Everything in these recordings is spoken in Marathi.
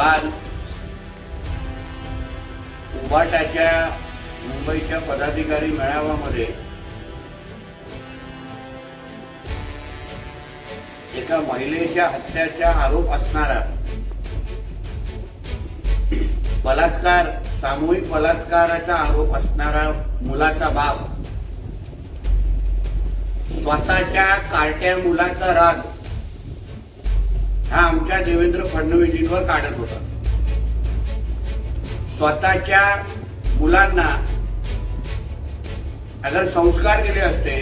काल उबाटाच्या मुंबईच्या पदाधिकारी मेळाव्यामध्ये एका महिलेच्या हत्याचा आरोप असणारा बलात्कार सामूहिक बलात्काराचा आरोप असणारा मुलाचा बाप स्वतःच्या कार्ट्या मुलाचा राग हा आमच्या देवेंद्र फडणवीसजींवर काढत होता. स्वतःच्या मुलांना अगर संस्कार केले असते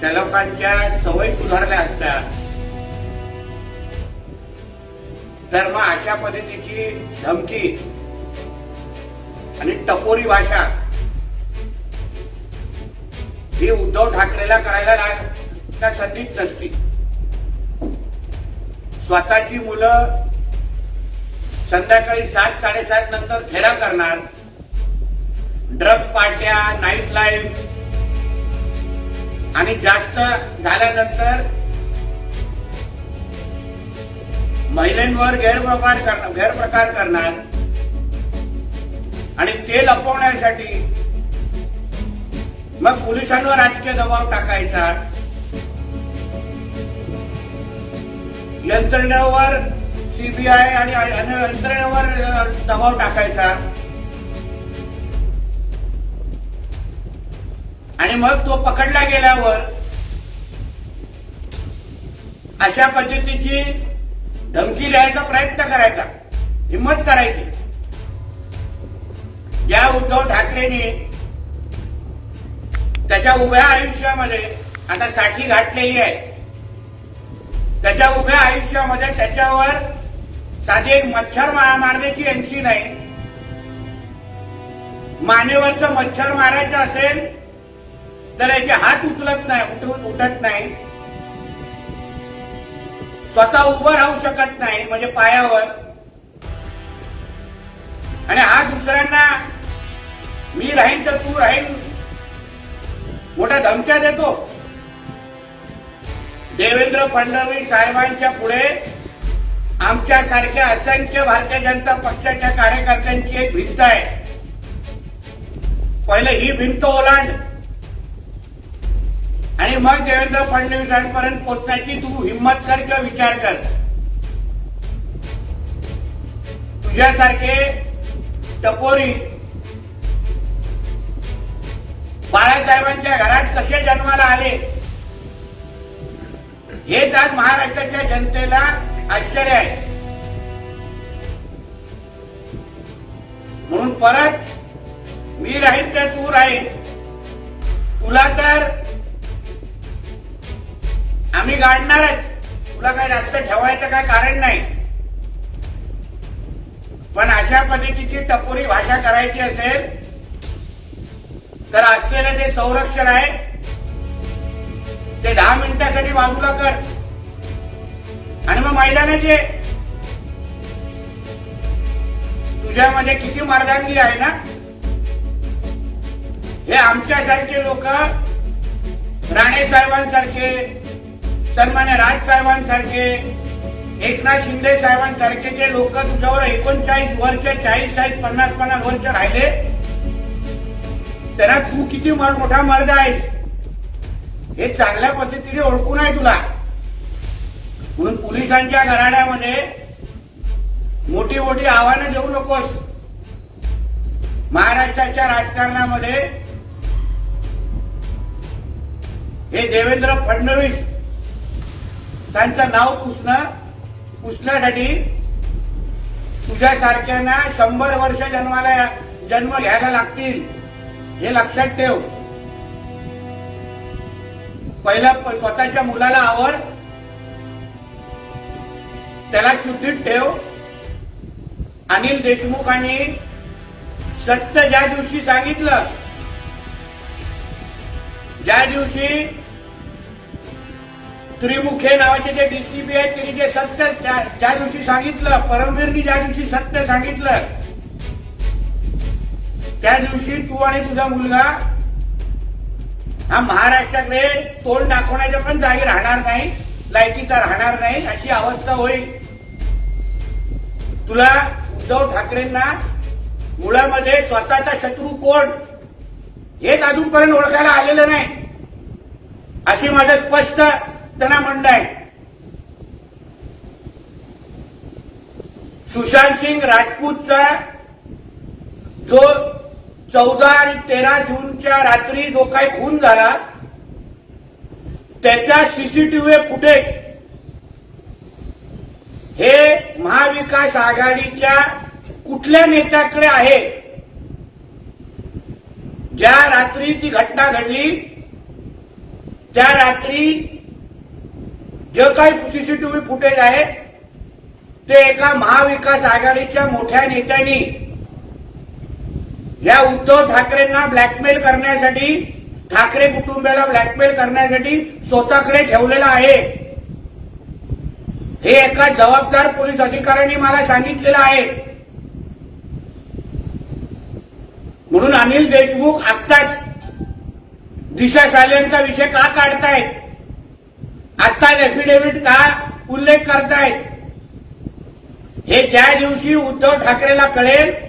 त्या लोकांच्या सवयी सुधारल्या असत्या तर मग अशा पद्धतीची धमकी आणि टपोरी भाषा ही उद्धव ठाकरेला करायला लाग त्या नसती स्वतःची मुलं संध्याकाळी सात साडेसात नंतर फेरा करणार. ड्रग्ज पार्ट्या नाईट लाईफ आणि जास्त झाल्यानंतर महिलांवर गैरप्रकार करणार गैरप्रकार करणार. आणि ते लपवण्यासाठी मग पोलिसांवर राजकीय दबाव टाकायचा. यंत्रणेवर सीबीआय आणि अन्य यंत्रणेवर दबाव टाकायचा. आणि मग तो पकडला गेल्यावर अशा पद्धतीची धमकी द्यायचा प्रयत्न करायचा. हिंमत करायची. या उद्धव ठाकरेंनी त्याच्या उभ्या आयुष्यामध्ये आता साठी घातलेली आहे. त्याच्या उभ्या आयुष्यामध्ये त्याच्यावर साधी एक मच्छर मारण्याची एनसी नाही. मानेवरचं मच्छर मारायचं असेल तर याचे हात उचलत नाही उठवत उठत नाही. स्वतः उभं राहू शकत नाही म्हणजे पायावर. आणि हा दुसऱ्यांना मी राहीन तर तू राहीन. मोठ्या धमक्या देतो. देवेंद्र फडणवीस साहेबांच्या पुढे आमच्यासारख्या असंख्य भारतीय जनता पक्षाच्या कार्यकर्त्यांची एक भिंत आहे. पहिले ही भिंत ओलांड. आणि मग देवेंद्र फडणवीसांपर्यंत पोचण्याची तू हिंमत कर किंवा विचार कर. तुझ्यासारखे टपोरी बाळासाहेबांच्या घरात कसे जन्माला आले? हेच आज महाराष्ट्राच्या जनतेला आश्चर्य आहे. म्हणून परत मी राहीन तर तू राहीन. तुला तर आम्ही गाडणारच. तुला काय जास्त ठेवायचं काय कारण नाही. पण अशा पद्धतीची टपोरी भाषा करायची असेल तर असलेलं जे संरक्षण आहे. ते दहा मिनिटासाठी बाजूला कर. आणि मग मैदानात ये. तुझ्यामध्ये किती मर्दांगी आहे ना? हे आमच्यासारखे लोक राणे साहेबांसारखे सन्मान्य राज साहेबांसारखे एकनाथ शिंदे साहेबांसारखे जे लोक तुझ्यावर एकोणचाळीस वर्ष चाळीस चाळीस पन्नास पन्नास वर्ष राहिले त्यांना तू किती मोठा मर्द आहेस? हे चांगल्या पद्धतीने ओळखून आहे तुला. म्हणून पोलिसांच्या घराण्यामध्ये मोठी मोठी आव्हानं देऊ नकोस. महाराष्ट्राच्या राजकारणामध्ये हे देवेंद्र फडणवीस त्यांचं नाव पुसणं पुसण्यासाठी तुझ्यासारख्यांना शंभर वर्ष जन्माला जन्म घ्यायला लागतील. हे लक्षात ठेव. पहिला स्वतःच्या मुलाला आवर त्याला शुद्धीत ठेव. अनिल देशमुखांनी सत्य ज्या दिवशी सांगितलं ज्या दिवशी त्रिमुखे नावाचे जे डीसीपी आहेत त्यांनी जे सत्य त्या- ज्या दिवशी सांगितलं परमवीरनी ज्या दिवशी सत्य सांगितलं त्या दिवशी तू आणि तुझा मुलगा हा महाराष्ट्राकडे तोंड दाखवण्याच्या पण जागी राहणार नाही लायकीचा राहणार नाही अशी अवस्था होईल. तुला उद्धव ठाकरेंना मुळामध्ये स्वतःचा शत्रू कोण? हेच अजूनपर्यंत ओळखायला आलेलं नाही. अशी माझं स्पष्ट त्यांना म्हणणं आहे. सुशांत सिंग राजपूतचा जो चौदा आणि तेरा जूनच्या रात्री जो काही खून झाला त्याच्या सीसीटीव्ही फुटेज हे महाविकास आघाडीच्या कुठल्या नेत्याकडे आहे? ज्या रात्री ती घटना घडली त्या रात्री जे काही सीसीटीव्ही फुटेज आहे ते एका महाविकास आघाडीच्या मोठ्या नेत्यांनी या उद्धव ठाकरेंना ब्लॅकमेल करण्यासाठी ठाकरे कुटुंबाला ब्लॅकमेल करण्यासाठी स्वतःकडे ठेवलेलं आहे. हे एका जबाबदार पोलीस अधिकाऱ्यांनी मला सांगितलेलं आहे. म्हणून अनिल देशमुख आत्ताच दिशा सालेंचा विषय का काढतायत? आत्ताच एफिडेव्हिट का उल्लेख करतायत? हे ज्या दिवशी उद्धव ठाकरेला कळेल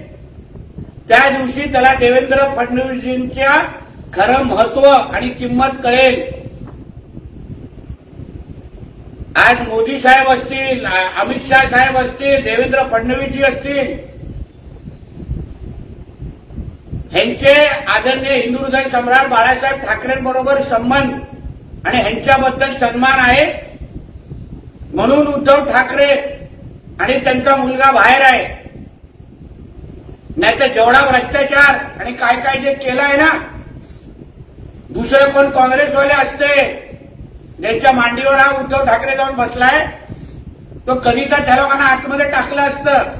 त्या दिवशी त्याला देवेंद्र फडणवीसजींच्या खरं महत्त्व आणि किंमत कळेल. आज मोदी साहेब असतील अमित शाह साहेब असतील देवेंद्र फडणवीसजी असतील ह्यांचे आदरणीय हिंदू हृदय सम्राट बाळासाहेब ठाकरेंबरोबर संबंध आणि ह्यांच्याबद्दल सन्मान आहे. म्हणून उद्धव ठाकरे आणि त्यांचा मुलगा बाहेर आहे. नाही तर जेवढा भ्रष्टाचार आणि काय काय जे केलं आहे ना दुसरे कोण काँग्रेसवाले असते ज्यांच्या मांडीवर हा उद्धव ठाकरे जाऊन बसलाय तो कधी तर त्या लोकांना आतमध्ये टाकलं असतं.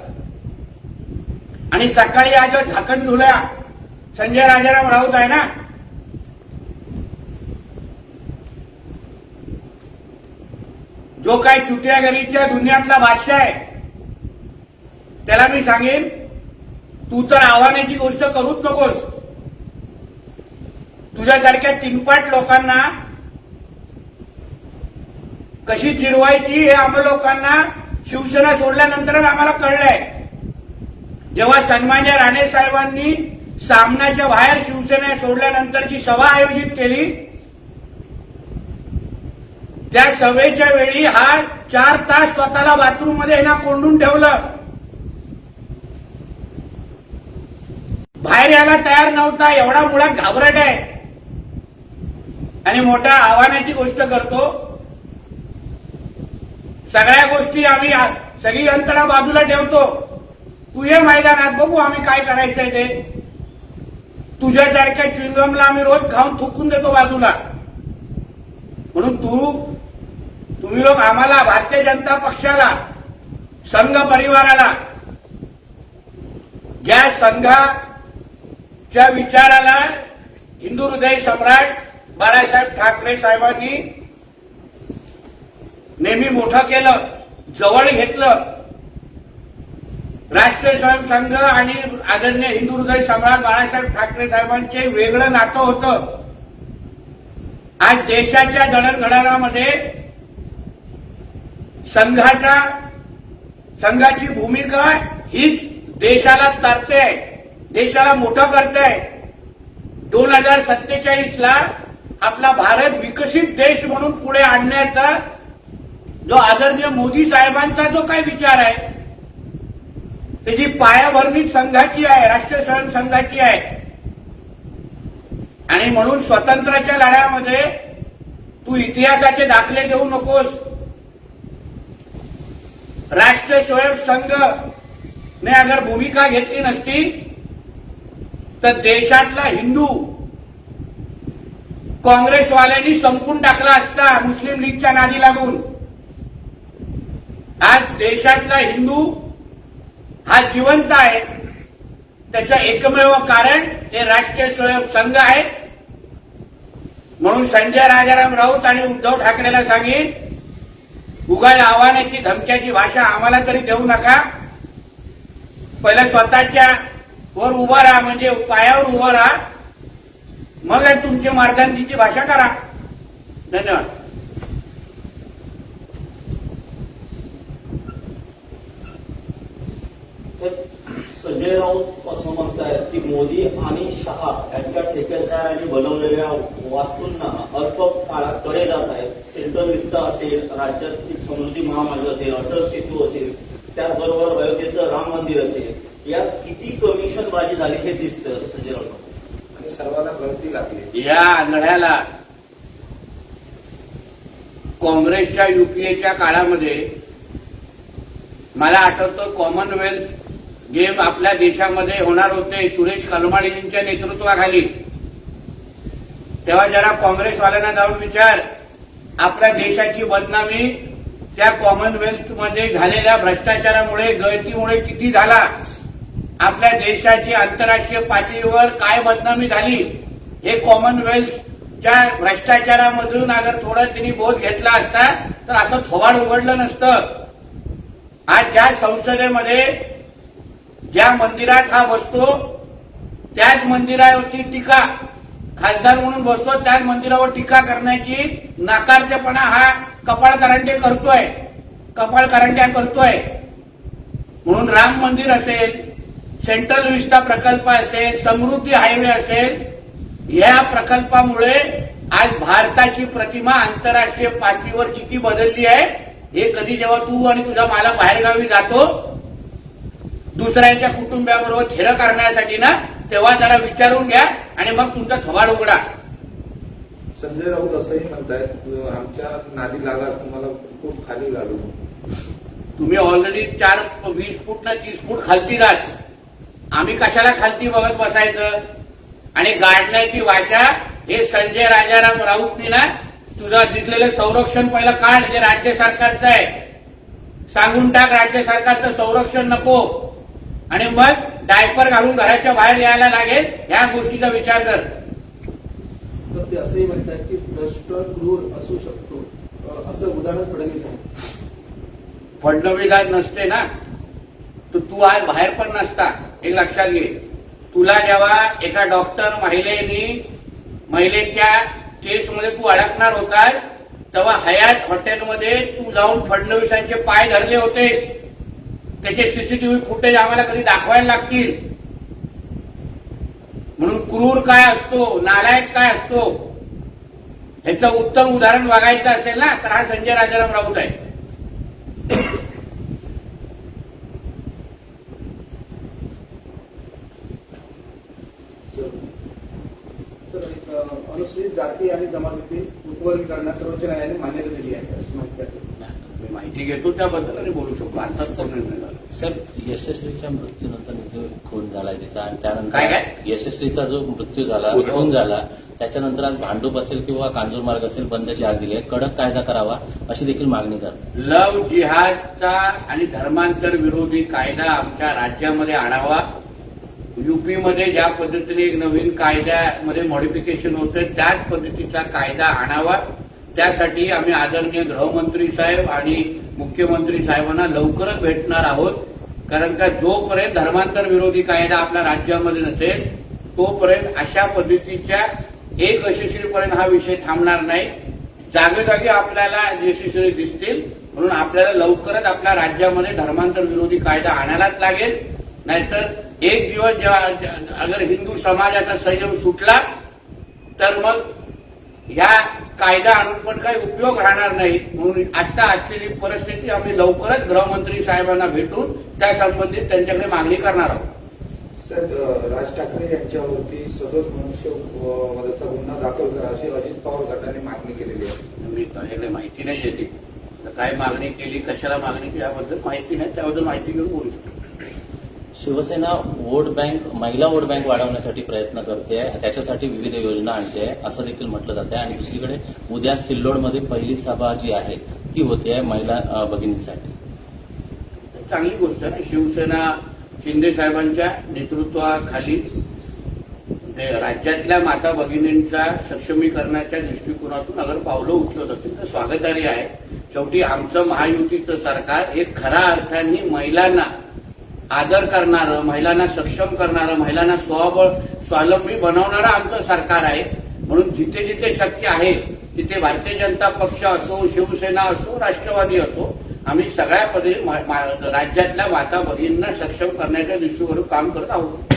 आणि सकाळी आज झाकण धुला संजय राजाराम राऊत आहे ना जो काय चुटियागरीच्या दुनियातला बादशाह आहे त्याला मी सांगेन तू तर आव्हानाची गोष्ट करूच नकोस. तुझ्यासारख्या तीनपाट लोकांना कशी चिरवायची हे आम्हा लोकांना शिवसेना सोडल्यानंतरच आम्हाला कळलंय. जेव्हा सन्मान्य राणे साहेबांनी सामन्याच्या बाहेर शिवसेना सोडल्यानंतरची सभा आयोजित केली त्या सभेच्या वेळी हा चार तास स्वतःला बाथरूममध्ये ना कोंडून ठेवलं. बाहेर यायला तयार नव्हता एवढा मुळात घाबरट आहे. आणि मोठ्या आव्हानाची गोष्ट करतो. सगळ्या गोष्टी आम्ही सगळी यंत्रणा बाजूला ठेवतो. तू ये मैदानात बघू आम्ही काय करायचंय ते. तुझ्यासारख्या च्युइंगमला आम्ही रोज खाऊन थुकून देतो बाजूला. म्हणून तू तुम्ही लोक आम्हाला भारतीय जनता पक्षाला संघ परिवाराला ज्या च्या विचाराला हिंदू हृदय सम्राट बाळासाहेब ठाकरे साहेबांनी नेहमी मोठं केलं जवळ घेतलं. राष्ट्रीय स्वयंसंघ आणि आदरणीय हिंदू हृदय सम्राट बाळासाहेब ठाकरे साहेबांचे वेगळं नातं होतं. आज देशाच्या दळणघडणामध्ये संघाच्या संघाची भूमिका हीच देशाला तरते देशाला मोठं करताय. दोन हजार सत्तेचाळीस ला आपला भारत विकसित देश म्हणून पुढे आणण्याचा जो आदरणीय मोदी साहेबांचा जो काही विचार आहे त्याची पायाभरणी संघाची आहे राष्ट्रीय स्वयं संघाची आहे आणि म्हणून स्वातंत्र्याच्या लढ्यामध्ये तू इतिहासाचे दाखले देऊ नकोस. राष्ट्रीय स्वयं संघ ने अगर भूमिका घेतली नसती तर देशातला हिंदू काँग्रेसवाल्यांनी संपून टाकला असता मुस्लिम लीगच्या नादी लागून. आज देशातला हिंदू हा जिवंत आहे. त्याचं एकमेव कारण हे राष्ट्रीय स्वयं संघ आहे. म्हणून संजय राजाराम राऊत आणि उद्धव ठाकरेला सांगेन उघड आव्हानाची धमक्याची भाषा आम्हाला तरी देऊ नका. पहिल्या स्वतःच्या वर उभा राहा म्हणजे पायावर उभा राहा. मग तुमच्या मार्गांतीची भाषा करा. धन्यवाद. संजय राऊत असं म्हणतायत की मोदी आणि शहा यांच्या ठेकेदारांनी बनवलेल्या वास्तूंना अल्प काळात कडे जात आहेत सेंट्रल विस्ता असेल राज्यातील समृद्धी महामार्ग असेल अटल सेतू असेल त्याचबरोबर अयोध्येचं राम मंदिर असेल. यात किती कमिशन बाजी झाली हे दिसतं संजय राऊत. आणि सर्वांना गळती लागली. या आंधळ्याला काँग्रेसच्या युपीएच्या काळामध्ये मला आठवतं कॉमनवेल्थ गेम आपल्या देशामध्ये होणार होते सुरेश कलमाडीजींच्या नेतृत्वाखाली. तेव्हा जरा काँग्रेसवाल्यांना जाऊन विचार आपल्या देशाची बदनामी त्या कॉमनवेल्थमध्ये झालेल्या भ्रष्टाचारामुळे गळतीमुळे किती झाला? आपल्या देशाची आंतरराष्ट्रीय पातळीवर काय बदनामी झाली हे कॉमनवेल्थच्या भ्रष्टाचारामधून अगर थोडं तिने बोध घेतला असता तर असं थोबाड उघडलं नसतं. आज ज्या संसदेमध्ये ज्या मंदिरात हा बसतो त्याच मंदिरावरची टीका खासदार म्हणून बसतो त्याच मंदिरावर टीका करण्याची नाकारतेपणा हा कपाळ करंटे करतोय कपाळ करंट्या करतोय. म्हणून राम मंदिर असेल सेंट्रल विस्टा प्रकल्प असेल समृद्धी हायवे असेल या प्रकल्पामुळे आज भारताची प्रतिमा आंतरराष्ट्रीय पातळीवर किती बदलली आहे हे कधी जेव्हा तू आणि तुझा मालक बाहेरगावी जातो दुसऱ्यांच्या कुटुंबियाबरोबर थेरं करण्यासाठी ना तेव्हा जरा विचारून घ्या आणि मग तुमचा थवाड उघडा. संजय राऊत असंही म्हणतायत आमच्या नादी लागा तुम्हाला खूप खाली घालू. तुम्ही ऑलरेडी चार वीस फूट ना तीस फूट खालती जात. आम्ही कशाला खालती बघत बसायचं? आणि गाडण्याची भाषा हे संजय राजाराम राऊतनी ना तुझं दिसलेलं संरक्षण पहिलं काढ जे राज्य सरकारचं आहे. सांगून टाक राज्य सरकारचं संरक्षण नको. आणि मग डायपर घालून घराच्या बाहेर यायला लागेल ह्या गोष्टीचा विचार कर. सर ते असंही म्हणतात की भ्रष्ट क्रूर असू शकतो. असं उदाहरण फडणवीस आहे फडणवीस आज नसते ना. तर तू आज बाहेर पण नसता. हे लक्षात घे. तुला जेव्हा एका डॉक्टर महिलेनी महिलेच्या केसमध्ये तू अडकणार होतास तेव्हा हयात हॉटेलमध्ये तू जाऊन फडणवीसांचे पाय धरले होतेस. त्याचे सीसीटीव्ही फुटेज आम्हाला कधी दाखवायला लागतील? म्हणून क्रूर काय असतो नालायक काय असतो? ह्याचं उत्तम उदाहरण बघायचं असेल ना तर हा संजय राजाराम राऊत आहे सर एक, अ, अनुसूचित जाती आणि जमातीतील उपवर्गीकरणास सर्वोच्च न्यायालयाने मान्यता दिली आहे अशी माहिती माहिती घेतो त्याबद्दल आणि बोलू शकतो. आताच निर्णय झाला. साहेब यशस्वीच्या मृत्यूनंतर जो खून झालाय तिचा? आणि त्यानंतर काय? यशस्वीचा जो मृत्यू झाला खून. खून झाला त्याच्यानंतर आज भांडूप असेल किंवा कांजूर मार्ग असेल बंदची आग दिली आहे. कडक कायदा करावा अशी देखील मागणी करतात. लव जिहादचा आणि धर्मांतर विरोधी कायदा आमच्या राज्यामध्ये आणावा. युपीमध्ये ज्या पद्धतीने एक नवीन कायद्यामध्ये मॉडिफिकेशन होतं त्याच पद्धतीचा कायदा आणावा. त्यासाठी आम्ही आदरणीय गृहमंत्री साहेब आणि मुख्यमंत्री साहेबांना लवकरच भेटणार आहोत. कारण का जोपर्यंत धर्मांतर विरोधी कायदा आपल्या राज्यामध्ये नसेल तोपर्यंत अशा पद्धतीच्या एक यशस्वीपर्यंत हा विषय थांबणार नाही. जागोजागी आपल्याला यशस्वी दिसतील म्हणून आपल्याला लवकरच आपल्या राज्यामध्ये धर्मांतर विरोधी कायदा आणायलाच लागेल. नाहीतर एक दिवस जेव्हा अगर हिंदू समाजाचा संयम सुटला तर मग ह्या कायदा आणून पण काही उपयोग राहणार नाही. म्हणून आता असलेली परिस्थिती आम्ही लवकरच गृहमंत्री साहेबांना भेटून त्या संबंधित त्यांच्याकडे मागणी करणार आहोत. अं, राज ठाकरे यांच्यावरती सदोष मनुष्य वधाचा गुन्हा दाखल करा अशी अजित पवार गटाने मागणी केलेली आहे. मी माझ्याकडे माहिती नाही येते तर काय मागणी केली कशाला मागणी केली याबद्दल माहिती नाही त्याबद्दल माहिती घेऊन बोलू शकतो. शिवसेना वोट बँक महिला वोट बँक वाढवण्यासाठी प्रयत्न करते त्याच्यासाठी विविध योजना आणते असं देखील म्हटलं जाते आणि दुसरीकडे उद्या सिल्लोडमध्ये पहिली सभा जी आहे ती होते महिला भगिनींसाठी. चांगली गोष्ट आहे. शिवसेना शिंदे साहेबांच्या नेतृत्वाखाली ते राज्यातल्या माता भगिनींच्या सक्षमीकरणाच्या दृष्टिकोनातून अगर पावलं उचलत असतील तर स्वागतार्ह आहे. शेवटी आमचं महायुतीचं सरकार हे खऱ्या अर्थाने महिलांना आदर करणारं महिलांना सक्षम करणारं महिलांना स्वबळ स्वावलंबी बनवणारं आमचं सरकार आहे. म्हणून जिथे जिथे शक्य आहे तिथे भारतीय जनता पक्ष असो शिवसेना असो राष्ट्रवादी असो आम्ही सगळ्या पदे मा- राज्यातल्या माता भगिनींना सक्षम करण्याच्या दृष्टीवरून काम करत आहोत.